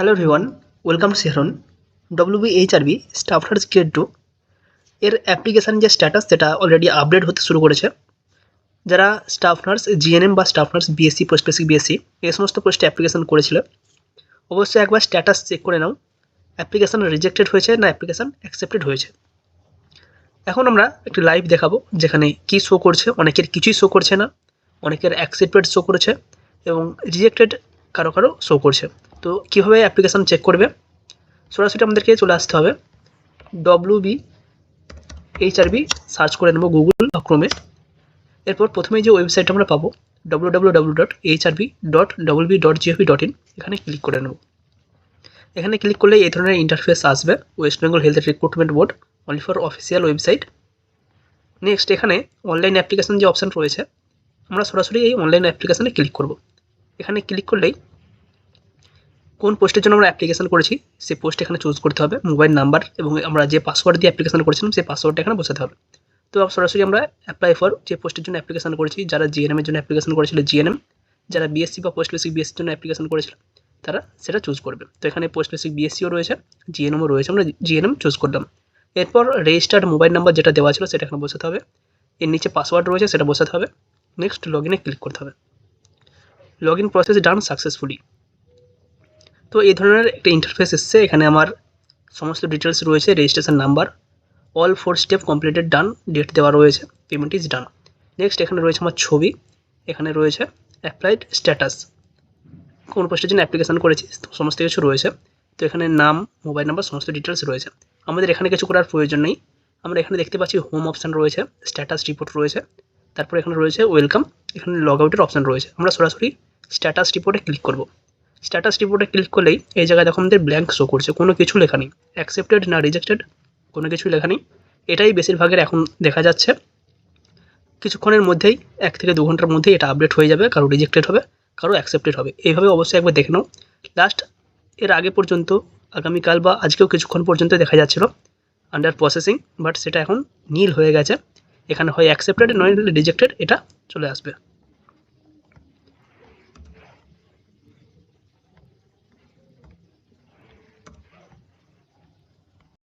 Hello রিওয়ান welcome to সেহরন WBHRB staff nurse grade two এর application যে স্ট্যাটাস সেটা অলরেডি আপডেট হতে শুরু করেছে। যারা স্টাফ নার্স জিএনএম বা staff nurse BSc post basic BSc এই সমস্ত পোস্টে অ্যাপ্লিকেশান করেছিল। অবশ্যই একবার স্ট্যাটাস চেক করে নাও। অ্যাপ্লিকেশান রিজেক্টেড হয়েছে না অ্যাপ্লিকেশান অ্যাকসেপ্টেড হয়েছে? এখন আমরা একটি লাইভ দেখাবো, যেখানে কি শো করছে, অনেকের কিছুই শো করছে না, অনেকের অ্যাকসেপ্টেড শো করেছে, এবং রিজেক্টেড কারও কারও শো করছে। তো কীভাবে অ্যাপ্লিকেশান চেক করবে? সরাসরি আমাদেরকে চলে আসতে হবে ডব্লু বি এইচআরবি সার্চ করে নেব গুগল বা ক্রোমে এরপর প্রথমেই যে ওয়েবসাইট আমরা পাবো W W W dot HRB dot double B dot GOV dot in এখানে ক্লিক করে নেব। এখানে ক্লিক করলে এই ধরনের ইন্টারফেস আসবে West Bengal health recruitment board only for official website next এখানে অনলাইন অ্যাপ্লিকেশান যে অপশান রয়েছে, আমরা সরাসরি এই অনলাইন অ্যাপ্লিকেশানে ক্লিক করব। এখানে ক্লিক করলেই কোন পোস্টের জন্য আমরা অ্যাপ্লিকেশন করেছি, সেই পোস্ট এখানে চুজ করতে হবে মোবাইল নাম্বার এবং আমরা যে পাসওয়ার্ড দিয়ে অ্যাপ্লিকেশন করেছিলাম, সেই পাসওয়ার্ডটা এখানে বসাতে হবে। তো সরাসরি আমরা অ্যাপ্লাই ফর যে পোস্টের জন্য অ্যাপ্লিকেশন করেছি, যারা জিএনএম এর জন্য অ্যাপ্লিকেশন করেছিল জিএনএম যারা বিএসসি বা পোস্ট বেসিক বিএসসির জন্য অ্যাপ্লিকেশন করেছিল, তারা সেটা চুজ করবে। তো এখানে পোস্ট বেসিক বিএসসিও রয়েছে জিএনএমও রয়েছে, আমরা জিএনএম চুজ করলাম। এরপর রেজিস্টার্ড মোবাইল নাম্বার যেটা দেওয়া ছিল, সেটা এখানে বসাতে হবে। এর নিচে পাসওয়ার্ড রয়েছে, সেটা বসাতে হবে। নেক্সট লগ ইনে ক্লিক করতে হবে। Log in process done successfully তো এই ধরনের একটা ইন্টারফেস এসছে, এখানে আমার সমস্ত ডিটেলস রয়েছে registration number all four step completed done date দেওয়া রয়েছে পেমেন্ট ইজ ডান নেক্সট এখানে রয়েছে আমার ছবি, এখানে রয়েছে অ্যাপ্লাইড স্ট্যাটাস কোন পোস্টের জন্য অ্যাপ্লিকেশান করেছি, সমস্ত কিছু রয়েছে। তো এখানে নাম মোবাইল নাম্বার সমস্ত ডিটেলস রয়েছে। আমাদের এখানে কিছু করার প্রয়োজন নেই। আমরা এখানে দেখতে পাচ্ছি হোম অপশান রয়েছে স্ট্যাটাস রিপোর্ট রয়েছে। তারপর এখানে রয়েছে ওয়েলকাম এখানে লগ আউটের অপশান রয়েছে। আমরা সরাসরি স্ট্যাটাস রিপোর্টে ক্লিক করব। স্ট্যাটাস রিপোর্টে ক্লিক করলেই এই জায়গায় দেখো আমাদের ব্ল্যাঙ্ক শো করছে, কোনো কিছু লেখা নেই। অ্যাকসেপ্টেড না রিজেক্টেড কোনো কিছু লেখা নেই। এটাই বেশিরভাগের এখন দেখা যাচ্ছে। কিছুক্ষণের মধ্যেই, এক থেকে দু ঘণ্টার মধ্যেই এটা আপডেট হয়ে যাবে, কারও রিজেক্টেড হবে, কারও অ্যাকসেপ্টেড হবে। এইভাবে অবশ্যই একবার দেখে নাও। লাস্ট এর আগে পর্যন্ত, আগামীকাল বা আজকেও কিছুক্ষণ পর্যন্ত দেখা যাচ্ছিল আন্ডার প্রসেসিং বাট সেটা এখন নীল হয়ে গেছে। এখানে হয় অ্যাকসেপ্টেড নয় রিজেক্টেড এটা চলে আসবে।